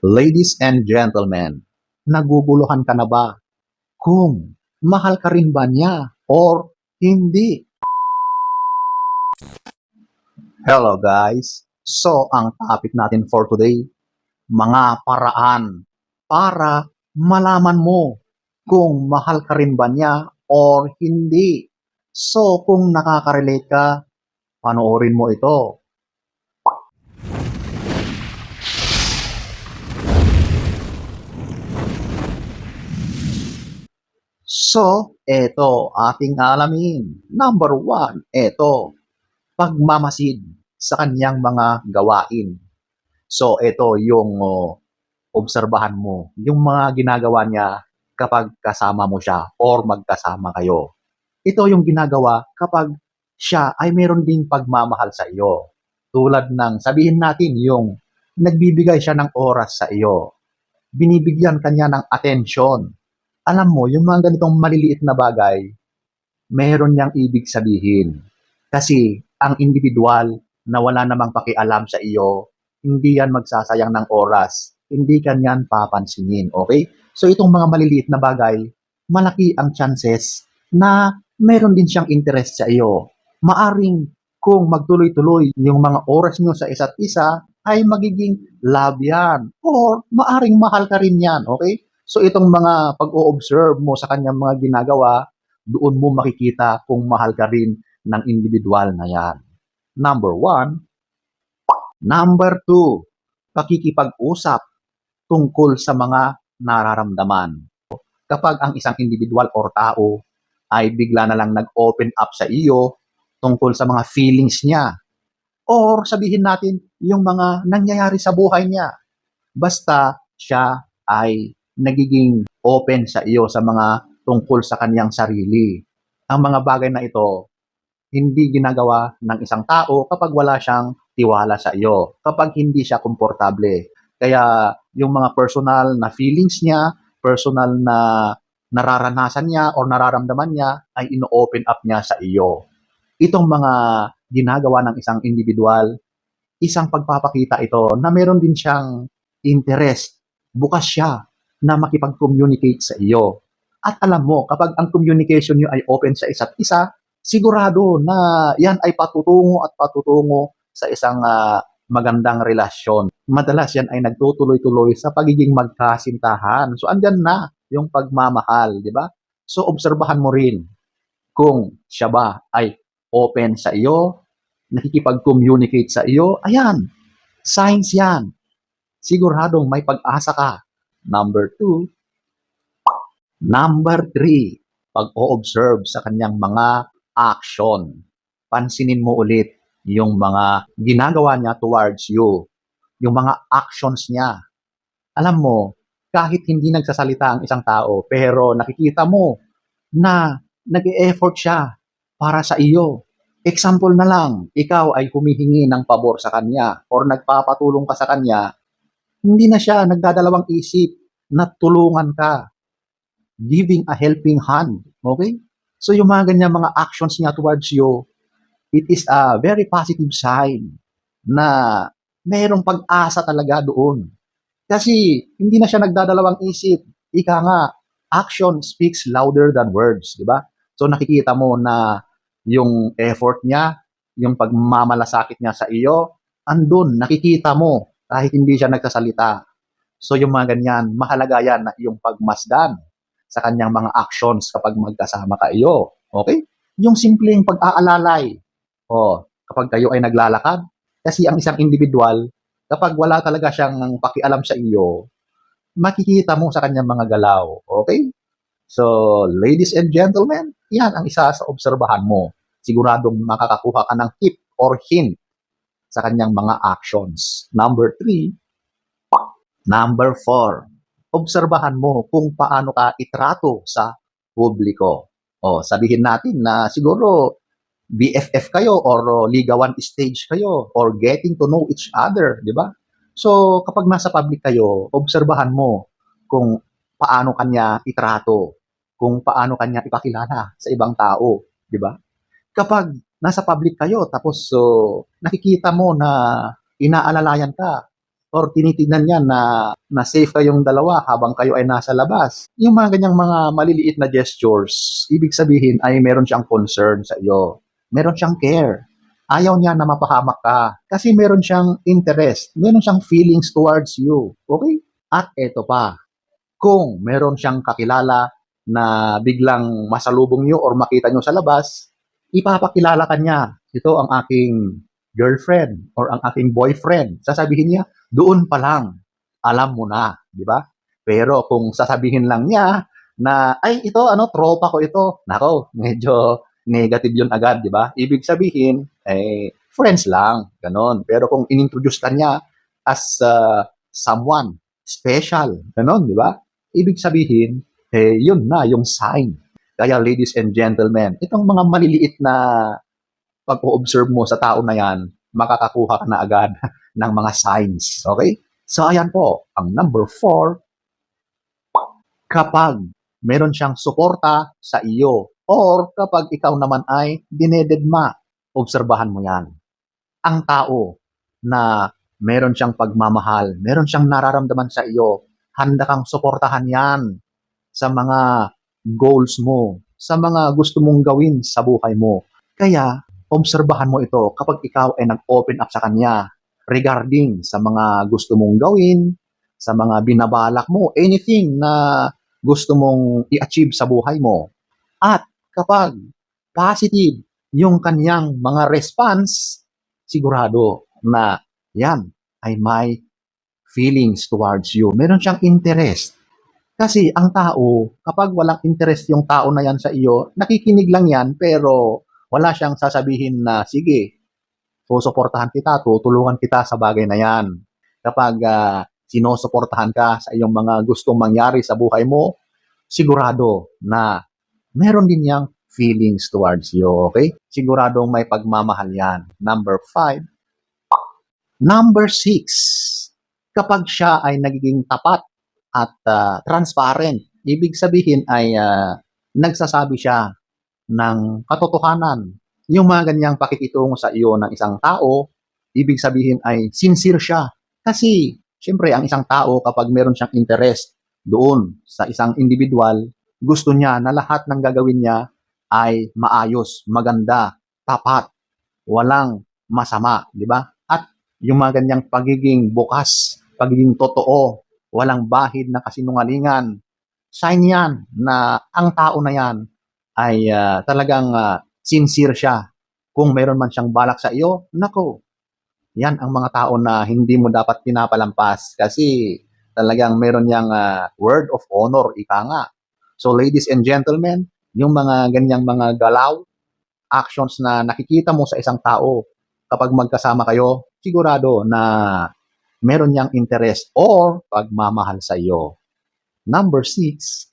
Ladies and gentlemen, naguguluhan ka na ba kung mahal ka rin ba niya or hindi? Hello guys! So, ang topic natin for today, mga paraan para malaman mo kung mahal ka rin ba niya or hindi. So, kung nakaka-relate ka, panoorin mo ito. So, eto ating alamin. Number one, eto, pagmamasid sa kanyang mga gawain. So, ito yung oh, obserbahan mo, yung mga ginagawa niya kapag kasama mo siya or magkasama kayo. Ito yung ginagawa kapag siya ay meron ding pagmamahal sa iyo. Tulad ng sabihin natin yung nagbibigay siya ng oras sa iyo. Binibigyan kanya ng atensyon. Alam mo, yung mga ganitong maliliit na bagay, meron niyang ibig sabihin. Kasi ang individual na wala namang pakialam sa iyo, hindi yan magsasayang ng oras. Hindi kanyan papansinin, okay? So itong mga maliliit na bagay, malaki ang chances na meron din siyang interest sa iyo. Maaring kung magtuloy-tuloy yung mga oras nyo sa isa't isa, ay magiging love yan. Or maaring mahal ka rin yan, okay? So itong mga pag-o-observe mo sa kanyang mga ginagawa, doon mo makikita kung mahal ka rin ng individual na yan. Number one. Number two, pakikipag-usap tungkol sa mga nararamdaman. Kapag ang isang individual or tao ay bigla na lang nag-open up sa iyo tungkol sa mga feelings niya, or sabihin natin yung mga nangyayari sa buhay niya. Basta siya ay nagiging open sa iyo sa mga tungkol sa kanyang sarili. Ang mga bagay na ito, hindi ginagawa ng isang tao kapag wala siyang tiwala sa iyo, kapag hindi siya komportable. Kaya yung mga personal na feelings niya, personal na nararanasan niya or nararamdaman niya ay ino-open up niya sa iyo. Itong mga ginagawa ng isang individual, isang pagpapakita ito na meron din siyang interest, bukas siya na makipag-communicate sa iyo. At alam mo, kapag ang communication niyo ay open sa isa't isa, sigurado na yan ay patutungo at patutungo sa isang ah, magandang relasyon. Madalas yan ay nagtutuloy-tuloy sa pagiging magkasintahan. So andyan na yung pagmamahal, di ba? So obserbahan mo rin kung siya ba ay open sa iyo, nakikipag-communicate sa iyo. Ayan, signs yan. Siguradong may pag-asa ka. Number two. Number three, pag-o-observe sa kanyang mga action. Pansinin mo ulit yung mga ginagawa niya towards you, yung mga actions niya. Alam mo, kahit hindi nagsasalita ang isang tao, pero nakikita mo na nag-e-effort siya para sa iyo. Example na lang, ikaw ay humihingi ng pabor sa kanya or nagpapatulong ka sa kanya, hindi na siya nagdadalawang isip na tulungan ka. Giving a helping hand. Okay? So yung mga ganyan mga actions niya towards you, it is a very positive sign na mayroong pag-asa talaga doon. Kasi hindi na siya nagdadalawang isip. Ika nga, action speaks louder than words, di ba? So nakikita mo na yung effort niya, yung pagmamalasakit niya sa iyo, andun, nakikita mo kahit hindi siya nagsasalita. So yung mga ganyan, mahalaga yan na yung pagmasdan sa kanyang mga actions kapag magkasama kayo. Okay? Yung simpleng pag-aalalay. O, kapag kayo ay naglalakad, kasi ang isang individual, kapag wala talaga siyang pakialam sa iyo, makikita mo sa kanyang mga galaw. Okay? So, ladies and gentlemen, yan ang isa sa obserbahan mo. Siguradong makakakuha ka ng tip or hint sa kanyang mga actions. Number three, Number four, obserbahan mo kung paano ka itrato sa publiko. O, sabihin natin na siguro BFF kayo or ligawan stage kayo or getting to know each other, di ba? So, kapag nasa public kayo, obserbahan mo kung paano kanya itrato, kung paano kanya ipakilala sa ibang tao, di ba? Kapag nasa public kayo, tapos so, nakikita mo na inaalalayan ka or tinitignan niya na, na safe kayong dalawa habang kayo ay nasa labas. Yung mga ganyang mga maliliit na gestures, ibig sabihin ay meron siyang concern sa iyo. Meron siyang care. Ayaw niya na mapahamak ka kasi meron siyang interest, meron siyang feelings towards you. Okay? At eto pa, kung meron siyang kakilala na biglang masalubong niyo or makita niyo sa labas, ipapakilala ka niya. Ito ang aking girlfriend or ang aking boyfriend. Sasabihin niya, doon pa lang, alam mo na, di ba? Pero kung sasabihin lang niya na, ay, ito, ano, tropa ko ito, nako, medyo negative yun agad, di ba? Ibig sabihin, eh, friends lang, ganon. Pero kung inintroduce ka niya as uh, someone special, ganon, di ba? Ibig sabihin, eh, yun na, yung sign. Kaya ladies and gentlemen, itong mga maliliit na pag-observe mo sa tao na yan, makakakuha ka na agad ng mga signs. Okay? So, ayan po, ang number four, kapag meron siyang suporta sa iyo or kapag ikaw naman ay dinededma, obserbahan mo yan. Ang tao na meron siyang pagmamahal, meron siyang nararamdaman sa iyo, handa kang suportahan yan sa mga goals mo, sa mga gusto mong gawin sa buhay mo. Kaya, obserbahan mo ito kapag ikaw ay nag-open up sa kanya regarding sa mga gusto mong gawin, sa mga binabalak mo, anything na gusto mong i-achieve sa buhay mo. At kapag positive yung kanyang mga response, sigurado na yan ay may feelings towards you. Meron siyang interest. Kasi ang tao, kapag walang interest yung tao na yan sa iyo, nakikinig lang yan pero wala siyang sasabihin na, sige, susuportahan kita, tutulungan kita sa bagay na yan. Kapag uh, sinusuportahan ka sa iyong mga gustong mangyari sa buhay mo, sigurado na meron din niyang feelings towards you, okay? Siguradong may pagmamahal yan. Number five. Number six, kapag siya ay nagiging tapat at uh, transparent, ibig sabihin ay uh, nagsasabi siya ng katotohanan. Yung mga ganyang pakikitungo sa iyo ng isang tao, ibig sabihin ay sincere siya. Kasi, syempre, ang isang tao kapag meron siyang interest doon sa isang individual, gusto niya na lahat ng gagawin niya ay maayos, maganda, tapat, walang masama, di ba? At yung mga ganyang pagiging bukas, pagiging totoo, walang bahid na kasinungalingan, sign yan na ang tao na yan ay uh, talagang uh, sincere siya. Kung meron man siyang balak sa iyo, nako, yan ang mga tao na hindi mo dapat pinapalampas kasi talagang meron niyang uh, word of honor, ika nga. So ladies and gentlemen, yung mga ganyang mga galaw, actions na nakikita mo sa isang tao kapag magkasama kayo, sigurado na meron niyang interest or pagmamahal sa iyo. Number six.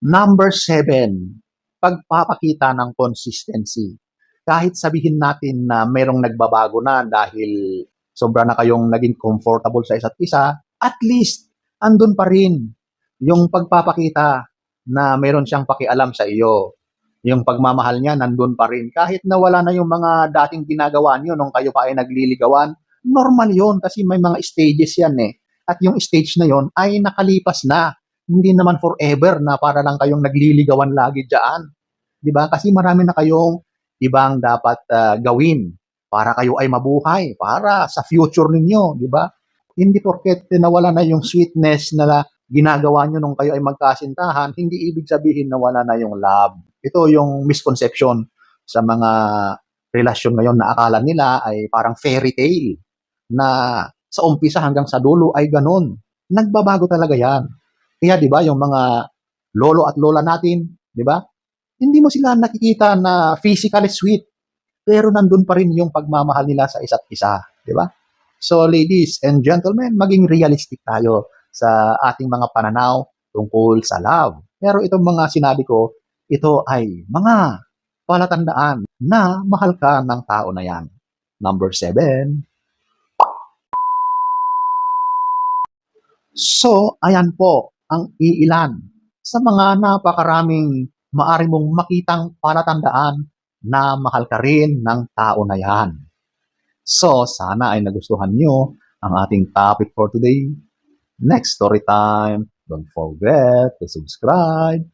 Number seven, pagpapakita ng consistency. Kahit sabihin natin na merong nagbabago na dahil sobra na kayong naging comfortable sa isa't isa, at least andun pa rin yung pagpapakita na meron siyang pakialam sa iyo. Yung pagmamahal niya nandun pa rin. Kahit na wala na yung mga dating ginagawa niyo nung kayo pa ay nagliligawan, normal yon kasi may mga stages yan eh. At yung stage na yon ay nakalipas na. Hindi naman forever na para lang kayong nagliligawan lagi dyan. 'Di ba? Kasi marami na kayong ibang dapat uh, gawin para kayo ay mabuhay, para sa future ninyo, 'di ba? Hindi porket nawala na yung sweetness na ginagawa nyo nung kayo ay magkasintahan, hindi ibig sabihin na wala na yung love. Ito yung misconception sa mga relasyon ngayon na akala nila ay parang fairy tale na sa umpisa hanggang sa dulo ay ganun. Nagbabago talaga yan. Kaya 'di ba yung mga lolo at lola natin, 'di ba? Hindi mo sila nakikita na physically sweet, pero nandun pa rin yung pagmamahal nila sa isa't isa, 'di ba? So ladies and gentlemen, maging realistic tayo sa ating mga pananaw tungkol sa love. Pero itong mga sinabi ko, ito ay mga palatandaan na mahal ka ng tao na yan. Number seven. So, ayan po ang iilan sa mga napakaraming maari mong makitang palatandaan na mahal ka rin ng tao na yan. So, sana ay nagustuhan nyo ang ating topic for today. Next story time. Don't forget to subscribe